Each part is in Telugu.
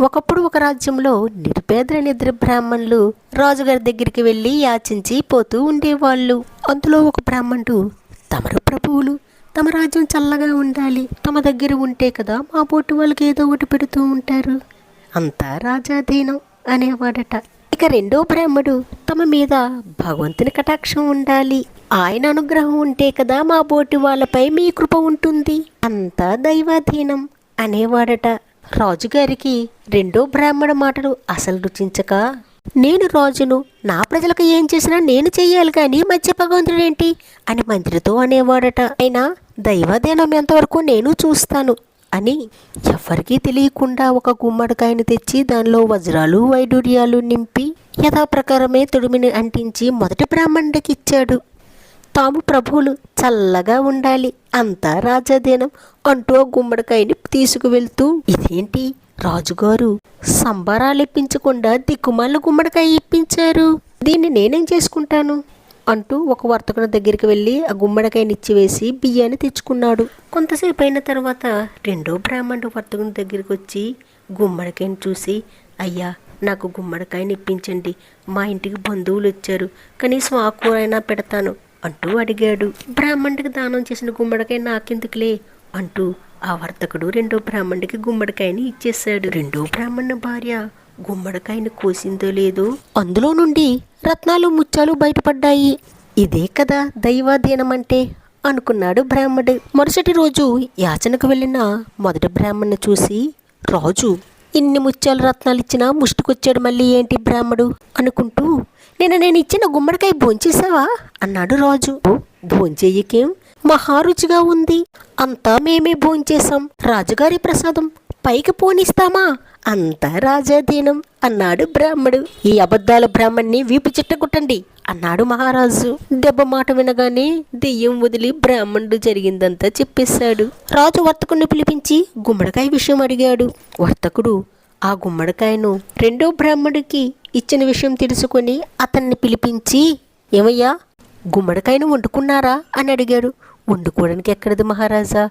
ఒకప్పుడు ఒక రాజ్యంలో నిరుపేదలైన నిద్ర బ్రాహ్మణులు రాజుగారి దగ్గరికి వెళ్ళి యాచించి పోతూ ఉండేవాళ్ళు. అందులో ఒక బ్రాహ్మణుడు తమరు ప్రభువులు తమ రాజ్యం చల్లగా ఉండాలి. తమ దగ్గర ఉంటే కదా మా పోటీ వాళ్ళకి ఏదో ఒకటి పెడుతూ ఉంటారు. అంతా రాజాధీనం అనేవాడట. ఇక రెండో బ్రాహ్మడు తమ మీద భగవంతుని కటాక్షం ఉండాలి. ఆయన అనుగ్రహం ఉంటే కదా మా బోటి వాళ్ళపై మీ కృప ఉంటుంది. అంతా దైవాధీనం అనేవాడట. రాజుగారికి రెండో బ్రాహ్మణ మాటలు అసలు రుచించక నేను రాజును నా ప్రజలకు ఏం చేసినా నేను చెయ్యాలి కానీ మధ్య భగవంతుడేంటి? అని మంత్రితో అనేవాడట. అయినా దైవాధీనం ఎంతవరకు నేను చూస్తాను? అని ఎవరికీ తెలియకుండా ఒక గుమ్మడికాయను తెచ్చి దానిలో వజ్రాలు వైడూర్యాలు నింపి యథాప్రకారమే తొడిమిని అంటించి మొదటి బ్రాహ్మణుడికి ఇచ్చాడు. తాము ప్రభువులు చల్లగా ఉండాలి. అంతా రాజాధీనం అంటూ ఆ గుమ్మడికాయని తీసుకువెళ్తూ ఇదేంటి రాజుగారు? సంబరాలు ఇప్పించకుండా దిక్కుమాల గుమ్మడికాయ ఇప్పించారు. దీన్ని నేనేం చేసుకుంటాను? అంటూ ఒక వర్తకుని దగ్గరికి వెళ్ళి ఆ గుమ్మడికాయని ఇచ్చివేసి బియ్యాన్ని తెచ్చుకున్నాడు. కొంతసేపు అయిన తర్వాత రెండో బ్రాహ్మణుడు వర్తకుని దగ్గరికి వచ్చి గుమ్మడికాయని చూసి అయ్యా నాకు గుమ్మడికాయని ఇప్పించండి మా ఇంటికి బంధువులు వచ్చారు కనీసం ఆకుకూరైనా పెడతాను. అంటూ అడిగాడు. బ్రాహ్మణుడికి దానం చేసిన గుమ్మడికాయ నాకెందుకులే? అంటూ ఆ వర్తకుడు రెండో బ్రాహ్మణుడికి గుమ్మడికాయని ఇచ్చేశాడు. రెండో బ్రాహ్మణ భార్య గుమ్మడికాయని కోసిందో లేదో అందులో నుండి రత్నాలు ముత్యాలు బయటపడ్డాయి. ఇదే కదా దైవాధీనమంటే అనుకున్నాడు బ్రాహ్మడు. మరుసటి రోజు యాచనకు వెళ్ళిన మొదటి బ్రాహ్మణ్ణి చూసి రాజు ఇన్ని ముత్యాలు రత్నాలు ఇచ్చినా ముష్టికొచ్చాడు మళ్ళీ ఏంటి బ్రాహ్మడు? అనుకుంటూ నేను నేను ఇచ్చిన గుమ్మడికాయ భోంచేసావా అన్నాడు రాజు. భోంచేయకేం? మహారుచిగా ఉంది. అంతా మేమే భోంచేశాం. రాజుగారి ప్రసాదం పైకి పోనిస్తామా? అంతా రాజాధీనం అన్నాడు బ్రాహ్మడు. ఈ అబద్ధాల బ్రాహ్మణ్ణి వీపు చిట్టకుట్టండి అన్నాడు మహారాజు. దెబ్బ మాట వినగానే దెయ్యం వదిలి బ్రాహ్మణుడు జరిగిందంతా చెప్పేశాడు. రాజు వర్తకుడిని పిలిపించి గుమ్మడికాయ విషయం అడిగాడు. వర్తకుడు ఆ గుమ్మడికాయను రెండో బ్రాహ్మడికి ఇచ్చిన విషయం తెలుసుకొని అతన్ని పిలిపించి ఏమయ్యా గుమ్మడికాయను వండుకున్నారా? అని అడిగాడు. వండుకోవడానికి ఎక్కడది మహారాజా?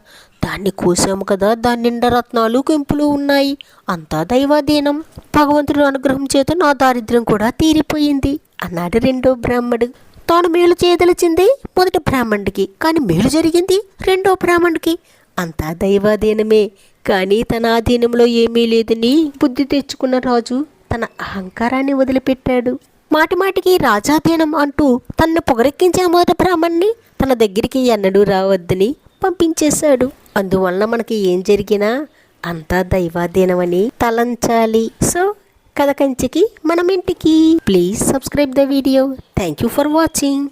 దాన్ని కోసాము కదా దాని నిండా రత్నాలు కెంపులు ఉన్నాయి. అంతా దైవాధీనం. భగవంతుడు అనుగ్రహం చేత నా దారిద్ర్యం కూడా తీరిపోయింది అన్నాడు రెండో బ్రాహ్మడు. తాను మేలు చేయదలిచింది మొదటి బ్రాహ్మణుడికి కానీ మేలు జరిగింది రెండో బ్రాహ్మణుడికి. అంతా దైవాధీనమే కానీ తన ఆధీనంలో ఏమీ లేదని బుద్ధి తెచ్చుకున్న రాజు తన అహంకారాన్ని వదిలిపెట్టాడు. మాటి మాటికి రాజాధీనం అంటూ తన్ను పొగరెక్కించిన మొదటి బ్రాహ్మణ్ణి తన దగ్గరికి ఎన్నడూ రావద్దని పంపించేశాడు. అందువలన మనకి ఏం జరిగినా అంతా దైవాధీనమని తలంచాలి. సో కథ కంచికి మనం ఇంటికి. Please subscribe the video. Thank you for watching